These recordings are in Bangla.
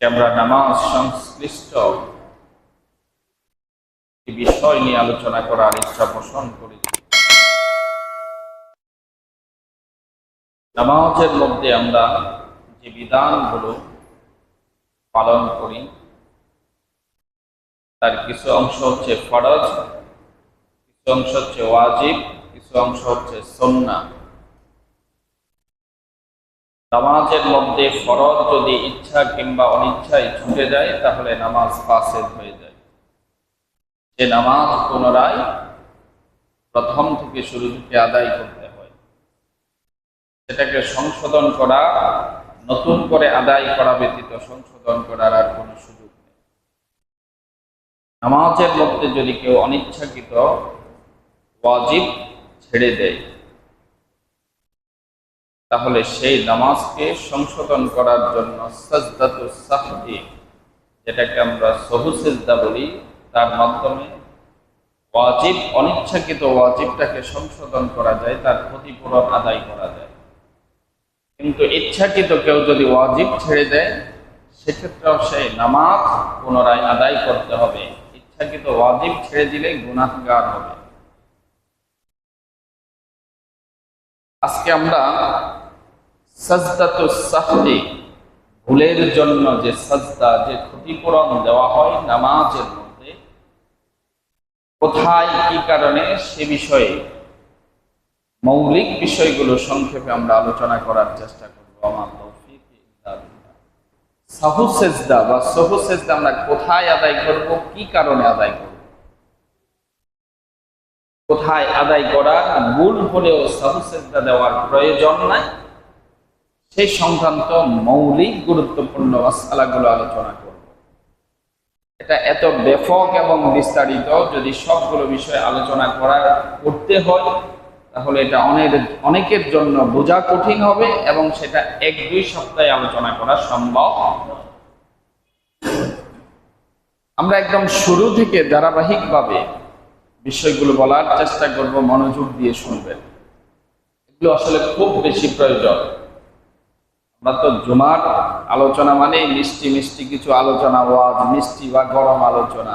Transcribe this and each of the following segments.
আমরা নামাজ সংশ্লিষ্ট বিষয় নিয়ে আলোচনা করার ইচ্ছা পোষণ করি। নামাজের মধ্যে আমরা যে বিধানগুলো পালন করি, তার কিছু অংশ হচ্ছে ফরজ, কিছু অংশ হচ্ছে ওয়াজিব, কিছু অংশ হচ্ছে সন্না নামাজের মধ্যে ফরজ যদি ইচ্ছা কিংবা অনিচ্ছায় ছুটে যায়, তাহলে নামাজ ফাসেদ হয়ে যায়। যে নামাজ পুনরায় প্রথম থেকে শুরু থেকে আদায় করতে হয়, সেটাকে সংশোধন করা, নতুন করে আদায় করা ব্যতীত সংশোধন করার আর কোনো সুযোগ নেই। নামাজের মধ্যে যদি কেউ অনিচ্ছাকৃত, ওয়াজিব ছেড়ে দেয় তাহলে সেই নামাজকে সংশোধন করার জন্য যেটাকে আমরা সহু সেজদা বলি, তার মাধ্যমে ওয়াজিব, অনিচ্ছাকৃত ওয়াজিবটাকে সংশোধন করা যায়, তার ক্ষতিপূরণ আদায় করা যায়। কিন্তু ইচ্ছাকৃত কেউ যদি ওয়াজিব ছেড়ে দেয়, সেক্ষেত্রেও সেই নামাজ পুনরায় আদায় করতে হবে। ইচ্ছাকৃত ওয়াজিব ছেড়ে দিলে গুনাহগার হবে। আজকে আমরা সাজদাতুস সাহদি ভুলের জন্য যে সাজদা, যে ক্ষতিপূরণ দেওয়া হয় নামাজের মধ্যে, কোথায়, কি কারণে, সে বিষয়ে মৌলিক বিষয়গুলো সংক্ষেপে আমরা আলোচনা করার চেষ্টা করব। আমার তৌফিক বা আমরা কোথায় আদায় করব, কি কারণে আদায় করব? কোথায় আদায় করা ভুল হলেও সাহু সেজদা দেওয়ার প্রয়োজন নাই। সেই সংক্রান্ত মৌলিক গুরুত্বপূর্ণ মশালাগুলো আলোচনা করব। এটা এত ব্যাপক এবং বিস্তারিত যদি সবগুলো বিষয় আলোচনা করা করতে হয়, তাহলে এটা অনেক, অনেকের জন্য বোঝা কঠিন হবে এবং সেটা এক দুই সপ্তাহে আলোচনা করা সম্ভব। আমরা একদম শুরু থেকে ধারাবাহিকভাবে বিষয়গুলো বলার চেষ্টা করব, মনোযোগ দিয়ে শুনবেন। এগুলো আসলে খুব বেশি প্রয়োজন। তো জুমার আলোচনা মানে মিষ্টি মিষ্টি কিছু আলোচনা, ওয়াজ, মিষ্টি বা গরম আলোচনা।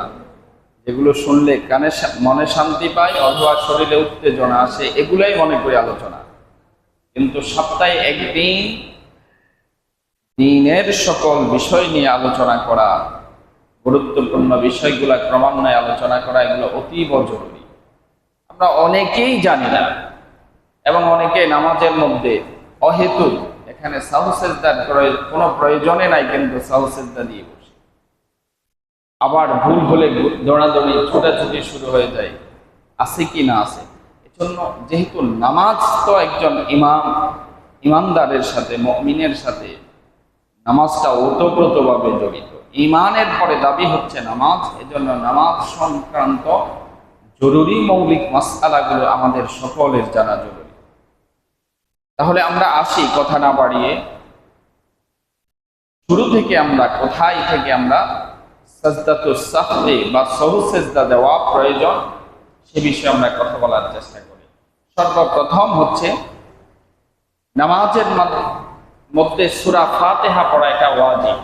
যেগুলো শুনলে কানে মনে শান্তি পায়, অথবা শরীরে উত্তেজনা আসে, এগুলাই মনে করি আলোচনা। কিন্তু সপ্তাহে একদিন দিনের সকল বিষয় নিয়ে আলোচনা করা, গুরুত্বপূর্ণ বিষয়গুলো ক্রমান্বয়ে আলোচনা করা, এগুলো অতীব জরুরি। আমরা অনেকেই জানি না, এবং অনেকে নামাজের মধ্যে অহেতুক এখানে সাহসেজদার কোনো প্রয়োজনে নাই কিন্তু সাহসেজদা দিয়ে বসে। আবার ভুল হলে দৌড়াদৌড়ি, ছোটাছুটি শুরু হয়ে যায়। আছে কি না আছে? এজন্য যেহেতু নামাজ তো একজন ইমাম, ইমানদারের সাথে, মমিনের সাথে নামাজটা ওতপ্রোতভাবে জড়িত। ইমানের পরে দাবি হচ্ছে নামাজ, এজন্য নামাজ সংক্রান্ত জরুরি মৌলিক মাসালাগুলো আমাদের সকলের জানা জরুরি। তাহলে আমরা আসি কথা না বাড়িয়ে। শুরু থেকে আমরা, কোথায় থেকে আমরা সাজদাতুস সাহদে বা সহু সেজদা দেওয়া প্রয়োজন, সে বিষয়ে আমরা কথা বলার চেষ্টা করি। সর্বপ্রথম হচ্ছে, নামাজের মধ্যে সুরা ফাতেহা পড়া এটা ওয়াজিব।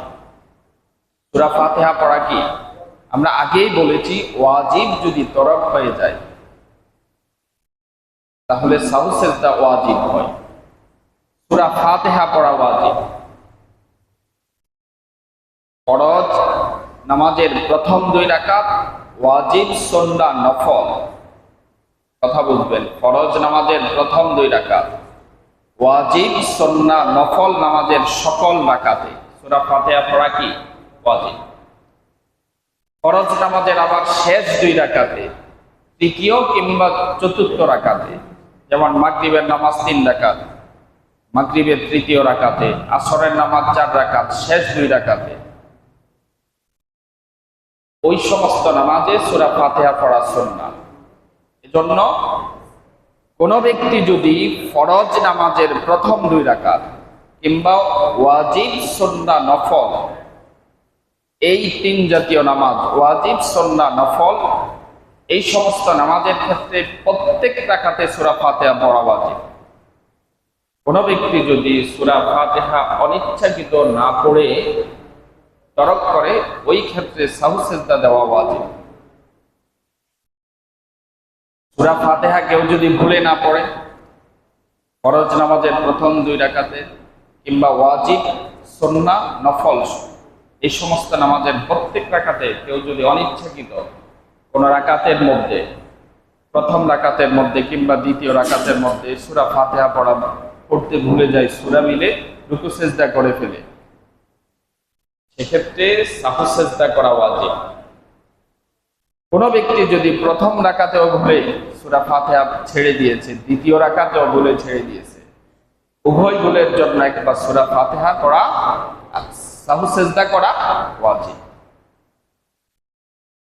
সুরা ফাতেহা পড়া কি? আমরা আগেই বলেছি, ওয়াজিব যদি তরফ হয়ে যায়, তাহলে সাহু সেজদা ওয়াজিব হয়। সুরা ফাতেহা পড়া ওয়াজিব ফরজ, নামাজের প্রথম দুই রাকাত ওয়াজিব সন্ধ্যা নফল। কথা বুঝবেন, ফরজ নামাজের প্রথম দুই রাকাত, ওয়াজিব সন্না নফল নামাজের সকল রাকাতে। সূরা ফাতিহা পড়া কি? ওয়াজিব। ফরজ নামাজের আবার শেষ দুই রাকাতে তৃতীয় কিংবা চতুর্থ রাকাতে, যেমন মাগরিবের নামাজ তিন রাকাত মাগরিবের তৃতীয় রাকাতে, আসরের নামাজ চার রাকাত, শেষ দুই রাকাতে। ওই সমস্ত নামাজে সূরা ফাতিহা পড়া সুন্নাহ। এজন্য কোন ব্যক্তি যদি ফরজ নামাজের প্রথম দুই রাকাত কিংবা ওয়াজিব সন্না নফল, এই তিন জাতীয় নামাজ, ওয়াজিব সন্না নফল, এই সমস্ত নামাজের ক্ষেত্রে প্রত্যেক রাকাতে সূরা ফাতিহা পড়া ওয়াজিব। কোন ব্যক্তি যদি সুরা ফাতিহা অনিচ্ছাকৃত না পড়ে, তরক করে, ওই ক্ষেত্রে সাহুসেজদা দেওয়া ওয়াজিব। সূরা ফাতিহা কেউ যদি ভুলে না পড়ে, ফরজ নামাজের প্রথম দুই রাকাতে কিংবা ওয়াজিব সন্না নফল, এই সমস্ত নামাজের প্রত্যেক রাকাতে কেউ যদি অনিচ্ছাকৃত কোন রাকাতের মধ্যে, প্রথম রাকাতের মধ্যে কিংবা দ্বিতীয় রাকাতের মধ্যে সুরা ফাতেহা পড়া পড়তে ভুলে যায় সুরা মিলে, রুকু সেজদা করে ফেলে। সেক্ষেত্রে সাহু সেজদা করা ওয়াজিব। কোন ব্যক্তি যদি প্রথম রাকাতেও ভুলে সুরা ফাতেহা ছেড়ে দিয়েছে, দ্বিতীয় রাকাতেও ভুলে ছেড়ে দিয়েছে, উভয় ভুলের জন্য একবার সুরা ফাতেহা করা সাহু সেজদা করা ওয়াজিব।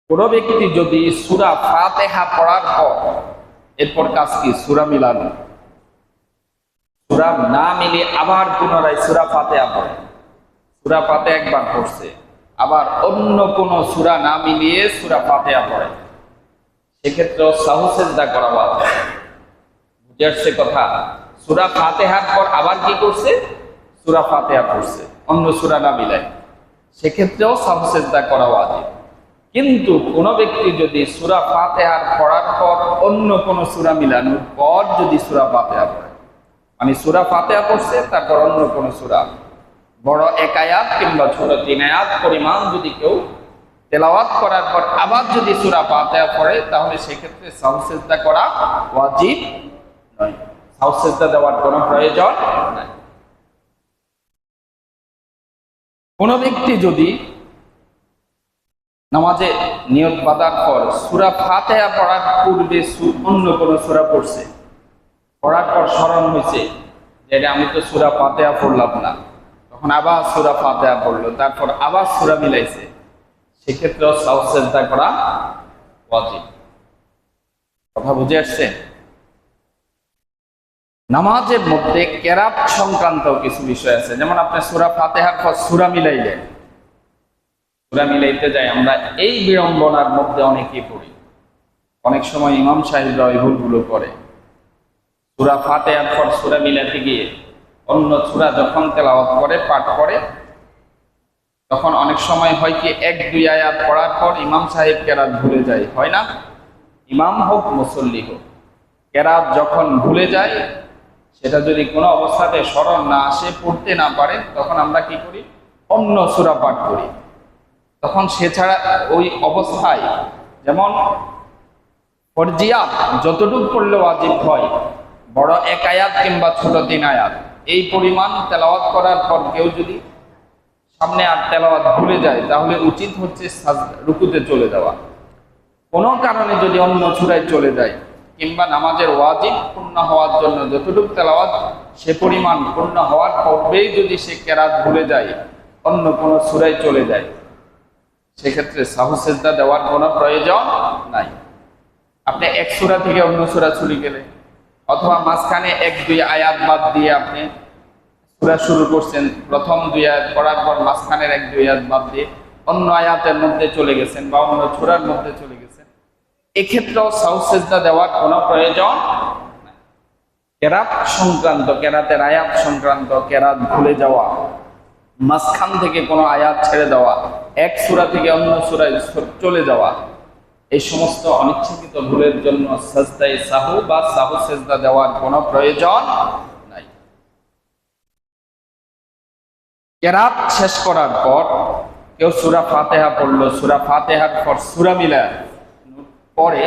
কোন ব্যক্তি যদি সুরা ফাতেহা পড়ার পর, এরপর কাজ কি? সুরা মিলানো। সুরা না মিলে আবার পুনরায় সুরা ফাতেহা পড়ে। সুরা ফাতে একবার পড়ছে। আবার অন্য কোন সুরা না মিলিয়ে সুরা ফাতেহা পড়ে। সেক্ষেত্রেও সাহু সেজদা করা বাদ। বুঝে কথা? সুরা ফাতেহার পর আবার কি করছে? সুরা ফাতেহা পড়ছে। অন্য সুরা না মিলায়। সেক্ষেত্রেও সাহু সেজদা করা ওয়াজিব কিন্তু কোন ব্যক্তি যদি সুরা ফাতেহার পড়ার পর অন্য কোন সুরা মিলানোর পর যদি সুরা ফাতেহা পড়ে মানে সুরা ফাতেহা পড়ছে, তারপর অন্য কোন সুরা। বড় এক আয়াত কিংবা ছোট তিন আয়াত পরিমাণ যদি কেউ তেলাওয়াত করার পর আবার যদি সুরা ফাতেহা পড়ে, তাহলে সেক্ষেত্রে সাউসেজদা করা ওয়াজিব নয়। সাউসেজদা দেওয়ার কোনো প্রয়োজন নাই। কোন ব্যক্তি যদি নামাজে নিয়ত বাঁধার পর সুরা ফাতেহা পড়ার পূর্বে অন্য কোন সুরা পড়ছে পড়ার পর স্মরণ হয়েছে যে আমি তো সুরা ফাতেহা পড়লাম না। তখন আবার সুরা ফাতেহা পড়ল, তারপর আবার সুরা মিলাইছে। সেক্ষেত্রেও সাউসেজদা করা ওয়াজিব। কথা বুঝে আসছে? নামাজের মধ্যে কেরাত সংক্রান্ত কিছু বিষয় আছে। যেমন আপনি সুরা ফাতেহার পর সুরা মিলাইলেন। সুরা মিলাইতে যাই আমরা এই বিড়ম্বনার মধ্যে অনেকেই পড়ি। অনেক সময় ইমাম সাহেবরা ওই ভুলগুলো করে। সুরা ফাতেহার পর সুরা মিলাতে গিয়ে অন্য সুরা যখন তেলাওয়াত করে, পাঠ করে, তখন অনেক সময় হয় কি, এক, দুই আয়াত পড়ার পর ইমাম সাহেব কেরাত ভুলে যায়, হয় না? ইমাম হোক, মুসল্লি হোক, কেরাত যখন ভুলে যায়, সেটা যদি কোনো অবস্থাতে স্মরণ না আসে, পড়তে না পারে, তখন আমরা কি করি? অন্য সুরা পাঠ করি। তখন সে ছাড়া ওই অবস্থায় যেমন ফরজিয়াত যতটুকু পড়লে ওয়াজিব হয় বড় এক আয়াত কিংবা ছোট তিন আয়াত। এই পরিমাণ তেলাওয়াত করার পর কেউ যদি সামনে আর তেলাওয়াত ভুলে যায়, তাহলে উচিত হচ্ছে রুকুতে চলে যাওয়া। কোনো কারণে যদি অন্য চূড়ায় চলে যায়, কিংবা নামাজের ওয়াজিব পূর্ণ হওয়ার জন্য যতটুকু তেলাওয়াত, সে পরিমাণ পূর্ণ হওয়ার পূর্বেই যদি সে কেরাত ভুলে যায়, অন্য কোনো সুরায় চলে যায়, সেক্ষেত্রে সাহু সেজদা দেওয়ার কোনো প্রয়োজন নাই। আপনি এক সুরা থেকে অন্য সুরা চলে গেলে অথবা মাঝখানে এক, দুই আয়াত বাদ দিয়ে আপনি সুরা শুরু করছেন, প্রথম দুই আয়াত পড়ার পর মাঝখানের এক, দুই আয়াত বাদ দিয়ে অন্য আয়াতের মধ্যে চলে গেছেন বা অন্য সুরার মধ্যে চলে গেছেন এক্ষেত্রেও সাহু সেজদা দেওয়ার কোনো প্রয়োজন। কেরাত সংক্রান্ত, কেরাতের আয়াত সংক্রান্ত কেরাত ভুলে যাওয়া, মাঝখান থেকে কোনো আয়াত ছেড়ে দেওয়া, এক সুরা থেকে অন্য সুরায় চলে যাওয়া এই সমস্ত অনিচ্ছাকৃত ভুলের জন্য সাজদায় সাহু বা সাহু সেজদা দেওয়ার কোনো প্রয়োজন নাই। কেরাত শেষ করার পর কেউ সুরা ফাতেহা পড়ল, সুরা ফাতেহার পর সুরা মিলা পরে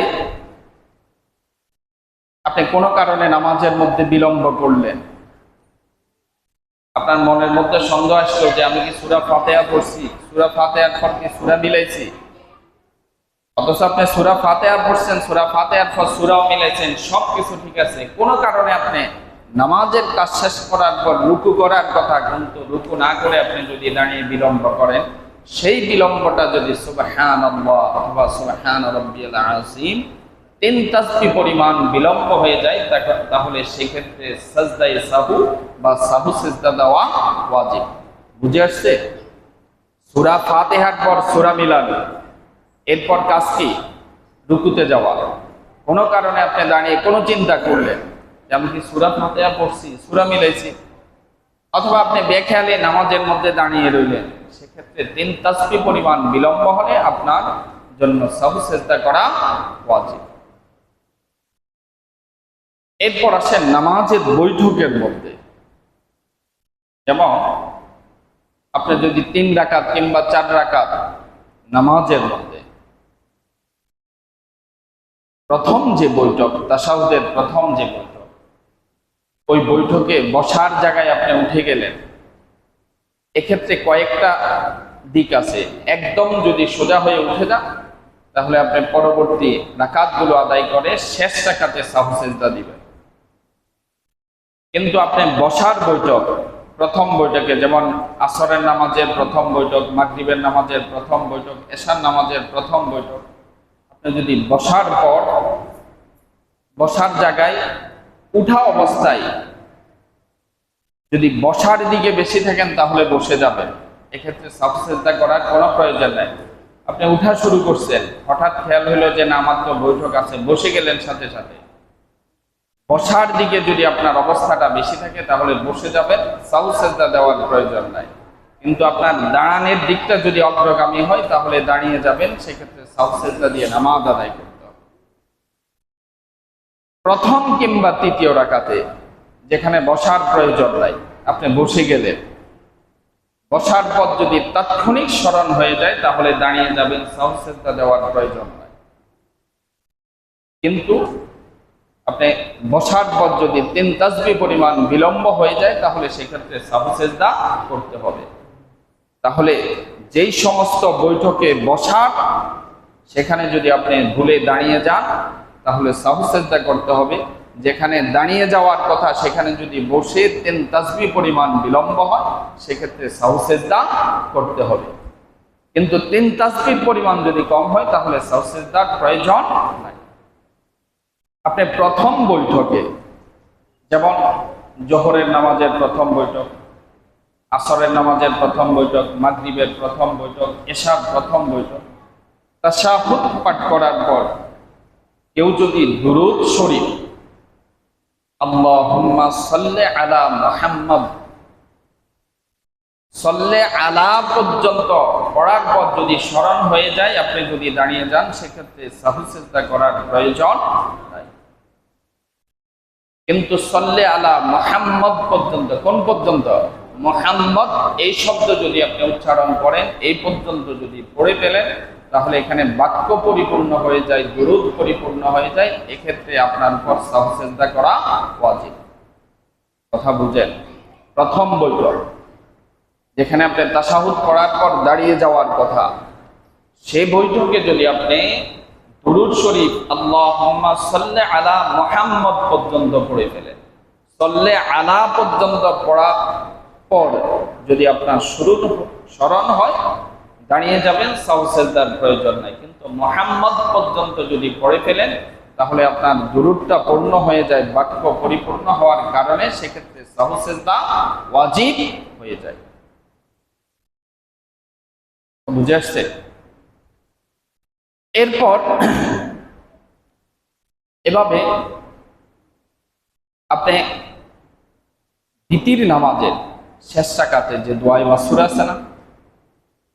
আপনি কোনো কারণে নামাজের মধ্যে বিলম্ব করলেন আপনার মনের মধ্যে সন্দেহ আসলো যে আমি কি সুরা ফাতেহা পড়ছি? সুরা ফাতেহার পর কি সুরা মিলাইছি? অথচ আপনি সুরা ফাতেহা পড়ছেন, সুরা ফাতেহার পর সুরাও মিলাইছেন সব কিছু ঠিক আছে। কোনো কারণে আপনি নামাজের কাজ শেষ করার পর রুকু করার কথা কিন্তু রুকু না করে আপনি যদি দাঁড়িয়ে বিলম্ব করেন, সেই বিলম্বটা যদি পরিমাণ বিলম্ব হয়ে যায় তাহলে সেক্ষেত্রে সাজদায়ে সাহু বা সাহু সিজদা দেওয়া ওয়াজিব। বুঝে আসছে? সূরা ফাতিহার পর সুরা মিলানো। এরপর কাজ কি? রুকুতে যাওয়া। কোনো কারণে আপনি দাঁড়িয়ে কোনো চিন্তা করলেন। যে আমি কি সূরা ফাতিহা পড়ছি, সূরা মিলাইছি। অথবা আপনি বেখেয়ালে নামাজের মধ্যে দাঁড়িয়ে রইলেন। সেক্ষেত্রে তিন তাসবি পরিমাণ বিলম্ব হলে আপনার জন্য সব সেজদা করা ওয়াজিব। এরপর আসেন নামাজের বৈঠকের মধ্যে। যেমন, আপনি যদি তিন রাকাত কিংবা চার রাকাত নামাজের মধ্যে প্রথম যে বৈঠক, তাসাউদের প্রথম যে বৈঠক, ওই বৈঠকে বসার জায়গায় আপনি উঠে গেলেন। এক্ষেত্রে কয়েকটা দিক আছে। একদম যদি সোজা হয়ে উঠে যান, তাহলে আপনি পরবর্তী রাকাতগুলো আদায় করে শেষ রাকাতে সাহু সেজদা দিবেন। কিন্তু আপনি বসার বৈঠক, প্রথম বৈঠকে যেমন আসরের নামাজের প্রথম বৈঠক, মাগরিবের নামাজের প্রথম বৈঠক, এশার নামাজের প্রথম বৈঠক যদি বসার পর, বসার জায়গায় উঠা অবস্থায় যদি বসার দিকে বেশি থাকেন, তাহলে বসে যাবেন। এক্ষেত্রে সাবসেজদা করার কোনো প্রয়োজন নেই। আপনি উঠা শুরু করছেন, হঠাৎ খেয়াল হলো যে না আমার তো বৈঠক আছে, বসে গেলেন সাথে সাথে। বসার দিকে যদি আপনার অবস্থাটা বেশি থাকে, তাহলে বসে যাবেন সাউসেজদা দেওয়ার প্রয়োজন নাই। কিন্তু আপনার দাঁড়ানোর দিকটা যদি অগ্রগামী হয়, তাহলে দাঁড়িয়ে যাবেন, সেক্ষেত্রে সাউসেজদা দিয়ে নামাজ আদায় করতে হবে। প্রথম কিংবা তৃতীয় রাকাতে যেখানে বসার প্রয়োজন নাই, আপনি বসে গেলেন। বসার পর যদি তাৎক্ষণিক স্মরণ হয়ে যায়, তাহলে দাঁড়িয়ে যাবেন সাউসেজদা দেওয়ার প্রয়োজন নাই। কিন্তু আপনি বসার পর যদি তিন তাসবি পরিমাণ বিলম্ব হয়ে যায়, তাহলে সেক্ষেত্রে সাহুসেজদা করতে হবে। তাহলে যেই সমস্ত বৈঠকে বসার, সেখানে যদি আপনি ভুলে দাঁড়িয়ে যান, তাহলে সাহুসেজদা করতে হবে। যেখানে দাঁড়িয়ে যাওয়ার কথা, সেখানে যদি বসে তেন তাসবি পরিমাণ বিলম্ব হয়, সেক্ষেত্রে সাহুসেজদা করতে হবে। কিন্তু তিন তাসবির পরিমাণ যদি কম হয়, তাহলে সাহুসেজদার প্রয়োজন নাই। আপনি প্রথম বৈঠকে, যেমন জোহরের নামাজের প্রথম বৈঠক আসরের নামাজের প্রথম বৈঠক, মাগরিবের প্রথম বৈঠক, এশার প্রথম বৈঠক। তাশাহুদ পাঠ করার পর কেউ যদি দুরুদ শরীফ আলা পর্যন্ত পর যদি স্মরণ হয়ে যায়, আপনি যদি দাঁড়িয়ে যান, সেক্ষেত্রে প্রয়োজন কিন্তু সল্লে আলা মোহাম্মদ পর্যন্ত, কোন পর্যন্ত? মোহাম্মদ, এই শব্দ যদি আপনি উচ্চারণ করেন, এই পর্যন্ত যদি পড়ে পেলেন তাহলে এখানে বাক্য পরিপূর্ণ হয়ে যায়, দুরুদ পরিপূর্ণ হয়ে যায়। এক্ষেত্রে আপনার উপর সাহসেজদা করা ওয়াজিব। কথা বুঝেন? প্রথম বৈঠক, যেখানে আপনি তাসাহুদ করার পর দাঁড়িয়ে যাওয়ার কথা। সে বৈঠকে যদি আপনি দুরুদ শরীফ আল্লাহ সাল্লে আলা মোহাম্মদ পর্যন্ত পড়ে ফেলেন। সল্লে আলা পর্যন্ত পড়ার পর যদি আপনার শুরু স্মরণ হয়, দাঁড়িয়ে যাবেন সাউসেজদার প্রয়োজন নাই। কিন্তু মোহাম্মদ পর্যন্ত যদি পড়ে ফেলেন, তাহলে আপনার দুরুদটা পূর্ণ হয়ে যায়, বাক্য পরিপূর্ণ হওয়ার কারণে সেক্ষেত্রে সাহুসেজদা ওয়াজিব হয়ে যায়। বুঝে আসছে? এরপর এভাবে আপনি দ্বিতীয় নামাজের শেষ টাকাতে যে দোয়াই মাসুর আছে না,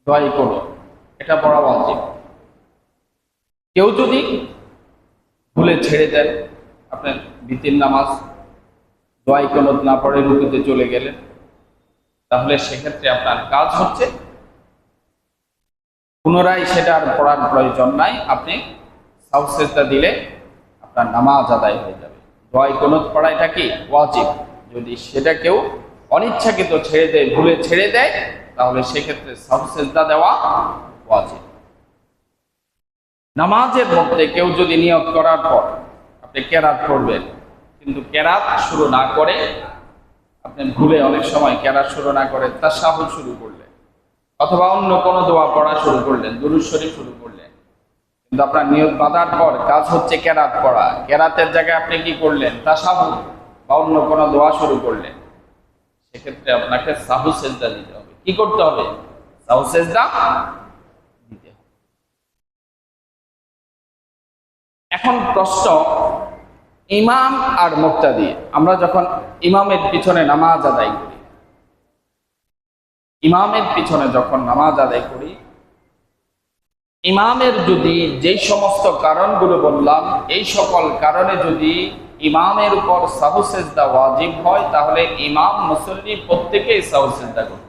দোয়াই করো এটা পড়া উচিত কেউ যদি ভুলে ছেড়ে দেন আপনার দ্বিতীয় নামাজ, দোয়াই কোনো না পড়ে রুকুতে চলে গেলেন, তাহলে সেক্ষেত্রে আপনার কাজ হচ্ছে পুনরায় সেটা আর পড়ার প্রয়োজন নাই, আপনি সাউসেজটা দিলে আপনার নামাজ আদায় হয়ে যাবে। দোয়াই কোনত পড়াইটা কি? ওয়াজিব। যদি সেটা কেউ অনিচ্ছাকৃত ছেড়ে দেয়, ভুলে ছেড়ে দেয়, তাহলে সেক্ষেত্রে সাউসেজদা দেওয়া ওয়াজিব। নামাজের মধ্যে কেউ যদি নিয়ত করার পর আপনি কেরাত করবেন, কিন্তু কেরাত শুরু না করে আপনি ভুলে অনেক সময় কেরাত শুরু না করে তার সাহস শুরু করলেন, অথবা অন্য কোনো দোয়া পড়া শুরু করলেন, দুরুদ শরীফ শুরু করলেন, কিন্তু আপনার নিয়ত বাঁধার পর কাজ হচ্ছে কেরাত পড়া। কেরাতের জায়গায় আপনি কি করলেন? তা সাহু বা অন্য কোনো দোয়া শুরু করলেন। সেক্ষেত্রে আপনাকে সাহু সেজদা দিতে হবে। কি করতে হবে? সাহু সেজদা দিতে হবে। এখন প্রশ্ন, ইমাম আর মুক্তাদি, আমরা যখন ইমামের পিছনে নামাজ আদায় করি, ইমামের পিছনে যখন নামাজ আদায় করি, ইমামের যদি যেই সমস্ত কারণগুলো বললাম, এই সকল কারণে যদি ইমামের উপর সাহুসেজদা ওয়াজিব হয়, তাহলে ইমাম, মুসল্লি প্রত্যেকেই সাহুসেজদা করবে।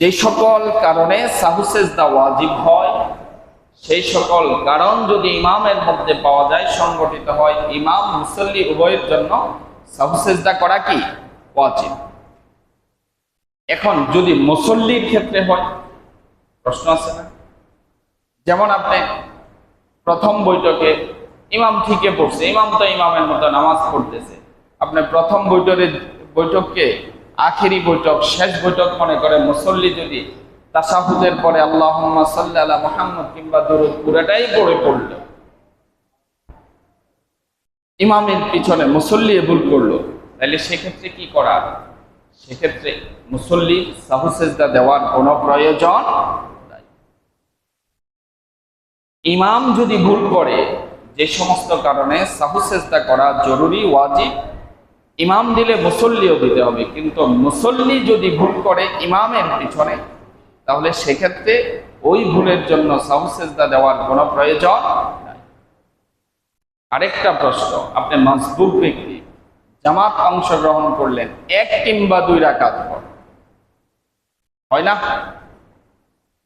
যে সকল কারণে সাহুসেজদা ওয়াজিব হয়, সেই সকল কারণ যদি ইমামের মধ্যে পাওয়া যায়, সংগঠিত হয়, ইমাম, মুসল্লি উভয়ের জন্য সাহুসেজদা করা কি? ওয়াজিব। এখন যদি মুসল্লির ক্ষেত্রে হয়, প্রশ্ন আছে না? যেমন আপনি প্রথম বৈঠকে ইমাম ঠিকই পড়ছে। ইমাম তো ইমামের মতো নামাজ পড়তেছে। আপনি প্রথম বৈঠকের বৈঠককে আখেরি বৈঠক, শেষ বৈঠক মনে করে মুসল্লি যদি তাসাহুদের পরে আল্লাহ সাল্লাহ মোহাম্মদ কিংবা দরুদ পুরাটাই পড়ে পড়ল। ইমামের পিছনে মুসল্লি ভুল করল। তাহলে সেক্ষেত্রে কি করা? সেক্ষেত্রে মুসল্লি সাহুসেজদা দেওয়ার কোনো প্রয়োজন। ইমাম যদি ভুল করে, যে সমস্ত কারণে সাহুসেজদা করা জরুরি, ওয়াজিব, ইমাম দিলে মুসল্লিও দিতে হবে। কিন্তু মুসল্লি যদি ভুল করে ইমামের পিছনে, তাহলে সেক্ষেত্রে ওই ভুলের জন্য সাহুসেজদা দেওয়ার কোনো প্রয়োজন আরেকটা প্রশ্ন, আপনি মজবুত ব্যক্তি, জামাত অংশগ্রহণ করলেন এক কিংবা দুই রাকাত পর। হয় না?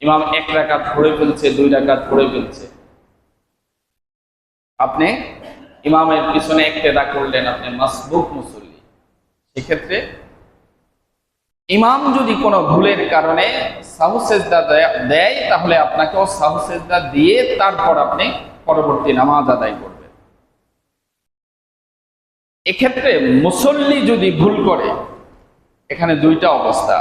ইমাম এক রাকাত পড়ে ফেলছে, দুই রাকাত পড়ে ফেলছে। আপনি ইমামের পিছনে একটেদা করলেন, আপনি মাসবুক মুসল্লি। সেক্ষেত্রে ইমাম যদি কোনো ভুলের কারণে সাহুসেজদা দেয় তাহলে আপনাকেও সাহুসেজদা দিয়ে তারপর আপনি পরবর্তী নামাজ আদায় করবেন। এক্ষেত্রে মুসল্লি যদি ভুল করে, এখানে দুইটা অবস্থা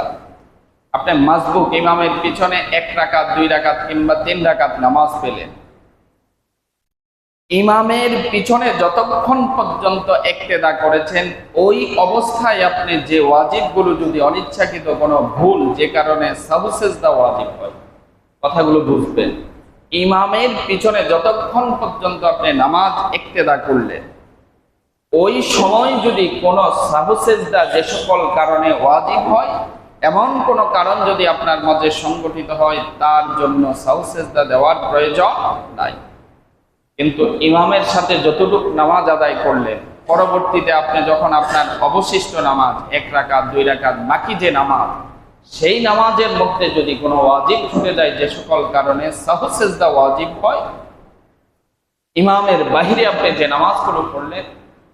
আপনি মাসবুক ইমামের পিছনে এক রাকাত, দুই রাকাত কিংবা তিন রাকাত নামাজ পেলেন। ইমামের পিছনে যতক্ষণ পর্যন্ত একতেদা করেছেন, ওই অবস্থায় আপনি যে ওয়াজিবগুলো যদি অনিচ্ছাকৃত কোনো ভুল, যে কারণে সাবুসেজদা ওয়াজিব হয়, কথাগুলো বুঝবেন। ইমামের পিছনে যতক্ষণ পর্যন্ত আপনি নামাজ একতেদা করলেন, ওই সময় যদি কোনো সাহুসেজদা যে সকল কারণে ওয়াজিব হয় এমন কোন কারণ যদি আপনার মাঝে সংগঠিত হয়, তার জন্য সাহুসেজদা দেওয়ার প্রয়োজন নাই। কিন্তু ইমামের সাথে যতটুকু নামাজ আদায় করলেন পরবর্তীতে আপনি যখন আপনার অবশিষ্ট নামাজ, এক রাকাত, দুই রাকাত, বাকি যে নামাজ, সেই নামাজের মধ্যে যদি কোনো ওয়াজিব ছুটে যায়, যে সকল কারণে সাহুসেজদা ওয়াজিব হয়, ইমামের বাহিরে আপনি যে নামাজগুলো পড়লেন,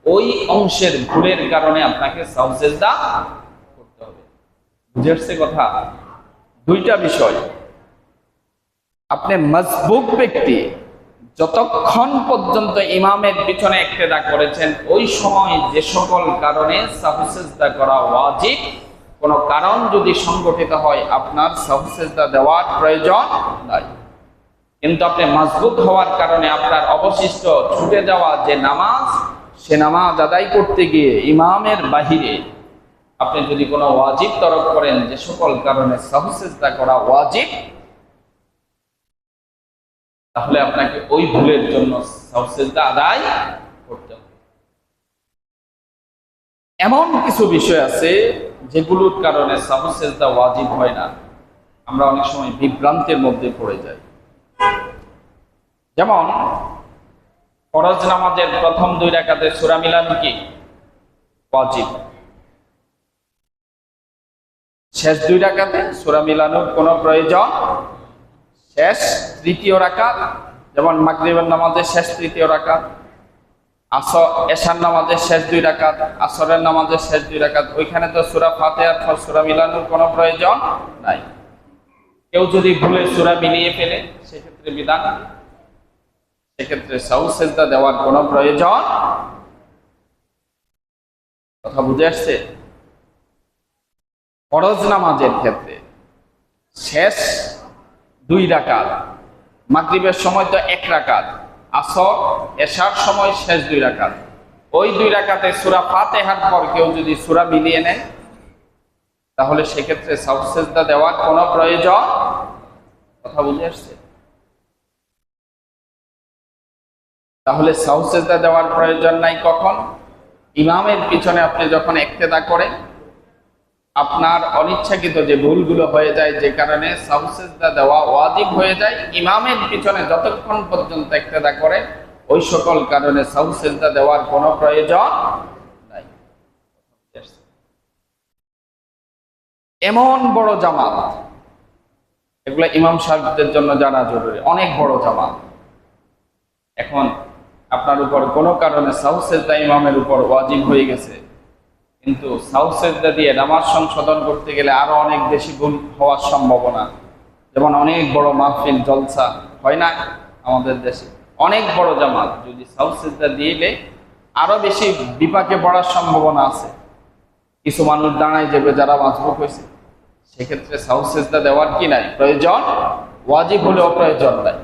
ওই অংশের ভুলের কারণে আপনাকে সাউসেজদা হবে বুঝে আসছে কথা, দুইটা বিষয়। আপনি মজবুক ব্যক্তি, যতক্ষণ পর্যন্ত ইমামের পিছনে একটেদা করেছেন, ওই সময় যে সকল কারণে সাহুসেজদা করা ওয়াজিব। কোনো কারণ যদি সংগঠিত হয়, আপনার সাহুসেজদা দেওয়ার প্রয়োজন নাই। কিন্তু আপনি মজবুত হওয়ার কারণে আপনার অবশিষ্ট ছুটে যাওয়া যে নামাজ, সে নামাজ আদায় করতে গিয়ে ইমামের বাহিরে আপনি যদি কোনো ওয়াজিব তরক করেন যে সকল কারণে সাহুসেজদা করা ওয়াজিব, তাহলে আপনাকে ওই ভুলের জন্য সাহুসেজদা আদায় করতে হবে। এমন কিছু বিষয় আছে যেগুলোর কারণে সাহুসেজদা ওয়াজিব হয় না। আমরা অনেক সময় বিভ্রান্তের মধ্যে পড়ে যাই। যেমন, ফরজ নামাজের প্রথম দুই রাকাতে সূরা মিলানো কি? ওয়াজিব। শেষ দুই রাকাতে সূরা মিলানোর কোনো প্রয়োজন? শেষ তৃতীয় রাকাত, যেমন মাগরিবের নামাজের শেষ তৃতীয় রাকাত, আসর, এশার নামাজের শেষ দুই রাকাত, আসরের নামাজের শেষ দুই রাকাত, ওইখানে তো সূরা ফাতিহার পর সুরা মিলানোর কোনো প্রয়োজন নাই। কেউ যদি ভুলে সুরা মিলিয়ে ফেলে, সেক্ষেত্রে বিধান? সেক্ষেত্রে সাউসেজদা দেওয়ার কোনো প্রয়োজন? কথা বুঝে আসছে? ফরজ নামাজের ক্ষেত্রে শেষ দুই রাকাত, মাগরিবের সময় তো এক রাকাত, আসর, এশার সময় শেষ দুই রাকাত। ওই দুই রাকাতে সুরা ফাতেহার পর কেউ যদি সুরা মিলিয়ে নেয়, তাহলে সেক্ষেত্রে সাউসেজদা দেওয়ার কোনো প্রয়োজন? কথা বুঝে আসছে? তাহলে সাউসেজদা দেওয়ার প্রয়োজন নাই কখন? ইমামের পিছনে আপনি যখন একতেদা করেন আপনার অনিচ্ছাকৃত যে ভুলগুলো হয়ে যায়, যে কারণে সাউসেজদা দেওয়া ওয়াজিব হয়ে যায়, ইমামের পিছনে যতক্ষণ পর্যন্ত একতেদা করে, ওই সকল কারণে সাউসেজদা দেওয়ার কোনো প্রয়োজন নাই। এমন বড় জামাত, এগুলো ইমাম সাহেবদের জন্য জানা জরুরি, অনেক বড় জামাত। এখন আপনার উপর কোনো কারণে সাউসেজদা ইমামের উপর ওয়াজিব হয়ে গেছে কিন্তু সাউসেজদা দিয়ে নামাজ সংশোধন করতে গেলে আরও অনেক বেশি ভুল হওয়ার সম্ভাবনা। যেমন অনেক বড় মাহফিল, জলসা, হয় না আমাদের দেশে? অনেক বড় জামাত, যদি সাউসেজদা দিলে আরও বেশি বিপাকে পড়ার সম্ভাবনা আছে। কিছু মানুষ দাঁড়ায় যাবে যারা মাজবুক হয়েছে। সেক্ষেত্রে সাউসেজদা দেওয়ার কি নাই? প্রয়োজন? ওয়াজিব হলেও প্রয়োজন নাই।